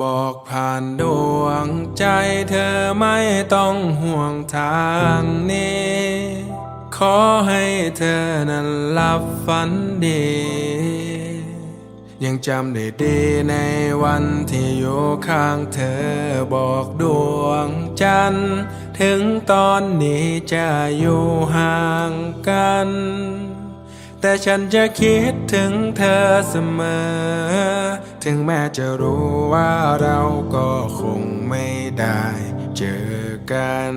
บอกผ่านดวงใจเธอไม่ต้องห่วงทางนี้ ขอให้เธอนั้นหลับฝันดี ยังจำได้ดีในวันที่อยู่ข้างเธอบอกดวงจันทร์ถึงตอนนี้จะอยู่ห่างกัน แต่ฉันจะคิดถึงเธอเสมอ ถึงแม้จะรู้ว่าเราก็คงไม่ได้เจอกัน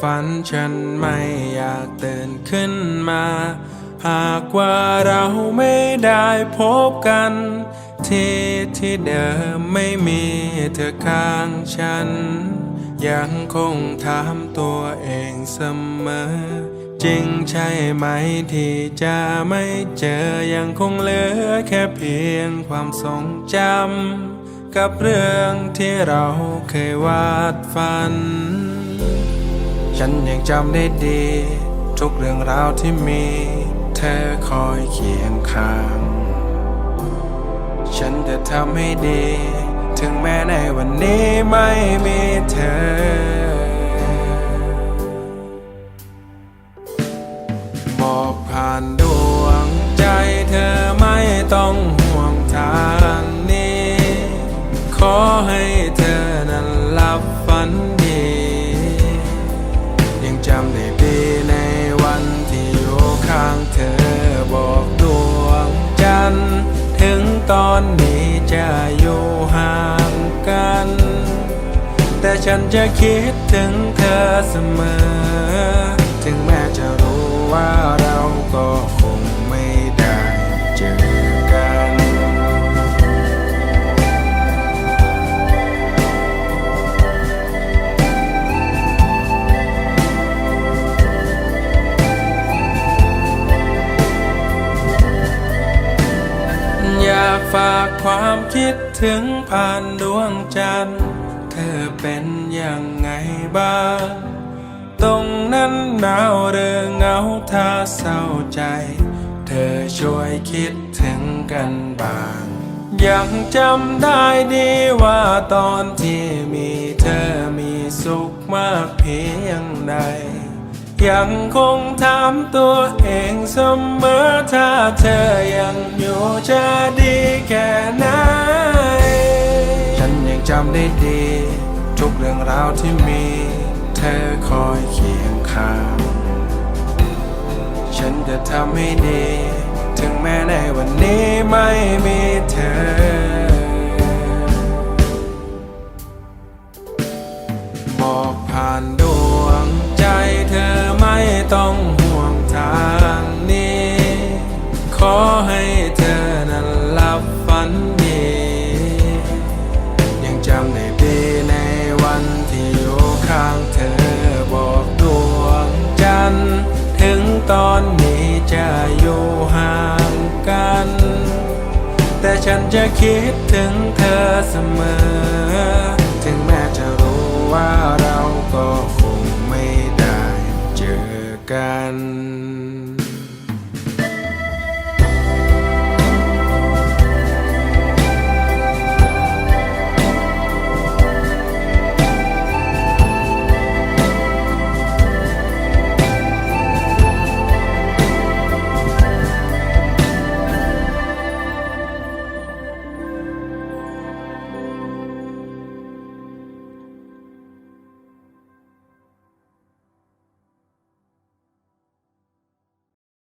ฝันฉันไม่อยากตื่นขึ้นมา หากว่าเราไม่ได้พบกัน ที่ที่เดิมไม่มีเธอข้างฉัน ยังคงถามตัวเองเสมอ จริงใช่ไหมที่จะไม่เจอยังคงเหลือแค่เพียงความทรงจำกับเรื่องที่เราเคยวาดฝัน ฉันยังจำได้ดี ทุกเรื่องราวที่มี เธอคอยเคียงข้าง ฉันจะทำให้ดี ถึงแม้ในวันนี้ไม่มีเธอ ตอนนี้จะอยู่ห่างกัน แต่ฉันจะคิดถึงเธอเสมอ ถึงแม้จะรู้ว่าเรา ฝากความคิดถึงผ่านดวงจันทร์ เธอเป็นยังไงบ้าง ตรงนั้นหนาวหรือเหงาถ้าเศร้าใจ เธอช่วยคิดถึงกันบ้าง ยังจำได้ดีว่าตอนที่มีเธอมีสุขมากเพียงใด ยังคงถามตัวเองเสมอถ้าเธอยังอยู่จะดีแค่ไหน ฉันยังจำได้ดี ทุกเรื่องราวที่มี เธอคอยเคียงข้างฉันจะทำให้ดี ถึงแม้ในวันนี้ไม่มีเธอ ตอนนี้จะอยู่ห่างกัน แต่ฉันจะคิดถึงเธอเสมอ ถึงแม้จะรู้ว่าเราก็